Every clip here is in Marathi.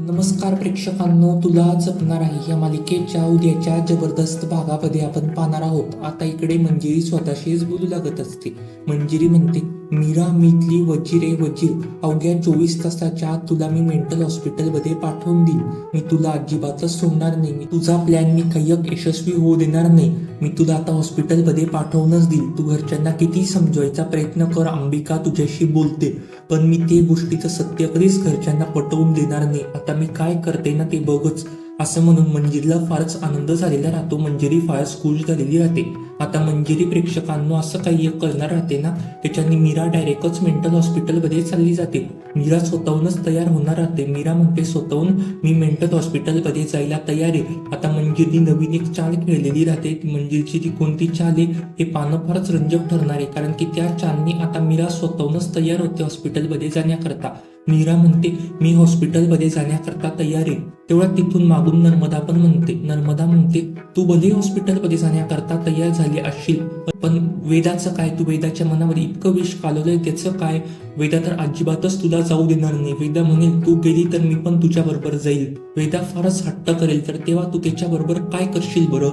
नमस्कार प्रेक्षकांनो तुला जपणार आहे या मालिकेच्या उद्याच्या जबरदस्त भागामध्ये आपण पाहणार आहोत. आता इकडे मंजिरी स्वतःशीच बोलू लागत असते. मंजिरी म्हणते मीरा मीतली वजीर ए वजीर. अवघ्या चोवीस तासाच्या आत तुला मी मेंटल हॉस्पिटलमध्ये पाठवून देईन. मी तुला अजिबातच सोडणार नाही. मी तुझा प्लॅन मी कैयक यशस्वी होऊ देणार नाही. मी तुला आता हॉस्पिटलमध्ये पाठवूनच देईल तू घरच्यांना किती समजवायचा प्रयत्न कर अंबिका तुझ्याशी बोलते. पण मी ते गोष्टीचं सत्य कधीच घरच्यांना पटवून देणार नाही. आता मी काय करते ना ते बघच. असं म्हणून मंजिरीला फारच आनंद झालेला राहतो. मंजिरी फारच खुश झालेली राहते. आता मंजिरी प्रेक्षकांनो असं काही एक करणार राहते ना? त्याच्याने मीरा डायरेक्टच मेंटल हॉस्पिटलमध्ये चालली जाते. मीरा स्वतःहूनच तयार होणार राहते. मीरा म्हणते स्वतःहून मी मेंटल हॉस्पिटलमध्ये जायला तयार आहे. आता मंजिरी नवीन एक चाल खेळलेली राहते. ती मंजिरीची ती कोणती चाल आहे हे पानं फारच रंजक ठरणार आहे. कारण की त्या चालनी आता मीरा स्वतःहूनच तयार होते हॉस्पिटलमध्ये जाण्याकरता. मीरा म्हणते मी हॉस्पिटलमध्ये जाण्याकरता तयार आहे. तेवढा तिथून मागून नर्मदा पण म्हणते. नर्मदा म्हणते तू भले हॉस्पिटलमध्ये जाण्याकरता तयार झाली असशील पण वेदाचं काय? तू वेदाच्या मनामध्ये इतकं विष कालवलंय त्याचं काय? वेदा तर अजिबातच तुला जाऊ देणार नाही. वेदा म्हणेल तू गेली तर मी पण तुझ्या बरोबर जाईल. वेदा फारच हट्ट करेल तर तेव्हा तू त्याच्या बरोबर काय करशील बरं?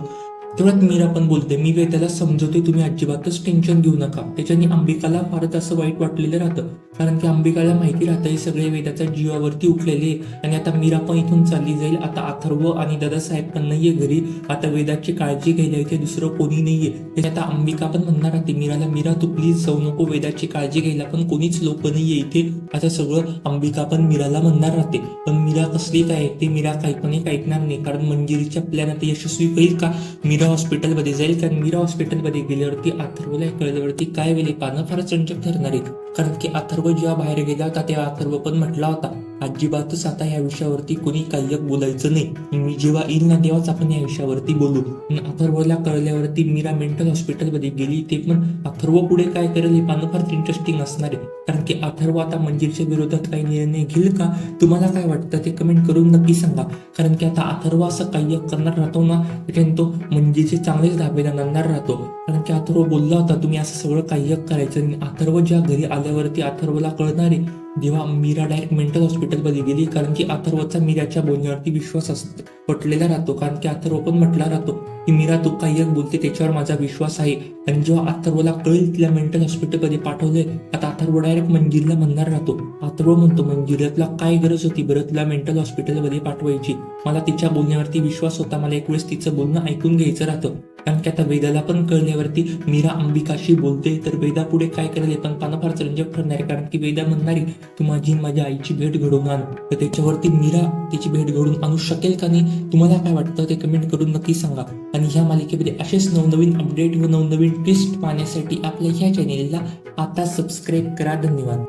तेवढ्यात मीरा पण बोलते मी वेदाला समजवते तुम्ही अजिबातच टेन्शन घेऊ नका. त्याच्याने अंबिकाला फारच असं वाईट वाटलेलं राहतं. कारण की अंबिकाला माहिती राहतं हे सगळे वेदाच्या जीवावरती उठलेले आणि आता मीरा पण इथून चालली जाईल. आता अथर्व आणि दादासाहेब पण नाहीये घरी. आता वेदाची काळजी घ्यायला इथे दुसरं कोणी नाहीये. हे आता अंबिका पण म्हणणार राहते मीराला मीरा तू प्लीज जाऊ नको. वेदाची काळजी घ्यायला पण कोणीच लोक नाहीये इथे. आता सगळं अंबिका पण मीराला म्हणणार राहते. पण मीरा कसली काय ते मीरा काही पण एक ऐकणार नाही. कारण मंजिरीच्या प्लॅन आता यशस्वी होईल का? मीरा हॉस्पिटलमध्ये जाईल. कारण मीरा हॉस्पिटलमध्ये गेल्यावरती अथर्वला कळल्यावरती काय वेळी पानं फारच रंजक ठरणार आहेत. कारण की अथर्व जेव्हा बाहेर गेला होता तेव्हा अथर्व पण म्हटला होता. अजिबातच आता या विषयावरती कोणी काही बोलायचं नाही. मी जेव्हा येईल ना तेव्हाच आपण या विषयावरती बोलू. अथर्वला कळल्यावरती मीरा मेंटल हॉस्पिटलमध्ये गेली ते पण अथर्व पुढे काय करेल हे पाहणं फार इंटरेस्टिंग असणार आहे. कारण की अथर्व आता मंजिरच्या विरोधात काही निर्णय घेईल का? तुम्हाला काय वाटतं ते कमेंट करून नक्की सांगा. कारण की आता अथर्व असं काही करणार राहतो ना त्याच्याने तो मंजिरचे चांगलेच धाबे आणणार राहतो. कारण की अथर्व बोलला होता तुम्ही असं सगळं काही करायचं आणि अथर्व ज्या घरी आल्यावरती अथर्वला कळणार आहे जेव्हा मीरा डायरेक्ट मेंटल हॉस्पिटलमध्ये गेली कारण की अथर्वचा मीराच्या बोलण्यावरती विश्वास असतो पटलेला राहतो. कारण की अथर्व पण म्हटला राहतो की मीरा तू काही एक बोलते त्याच्यावर माझा विश्वास आहे. आणि जेव्हा अथर्वला कळेल तिला मेंटल हॉस्पिटलमध्ये पाठवलंय आता अथर्व डायरेक्ट मंजिरला म्हणणार राहतो. अथर्व म्हणतो मंजिरला तुला काय गरज होती बरं तिला मेंटल हॉस्पिटलमध्ये पाठवायची? मला तिच्या बोलण्यावरती विश्वास होता मला एक वेळेस तिचं बोलणं ऐकून घ्यायचं राहतं. कारण की आता वेदाला पण कळल्यावरती मीरा अंबिकाशी बोलते. तर वेदा पुढे काय करेल हे पण पानं फार रंजक ठरणार आहे. कारण की वेदा म्हणणारी तू माझी माझ्या आईची भेट घडवून आण तर त्याच्यावरती मीरा त्याची भेट घडवून आणू शकेल का नाही तुम्हाला काय वाटतं ते कमेंट करून नक्की सांगा. आणि ह्या मालिकेमध्ये असेच नवनवीन अपडेट व नवनवीन ट्विस्ट पाहण्यासाठी आपल्या ह्या चॅनेलला आता सबस्क्राईब करा. धन्यवाद.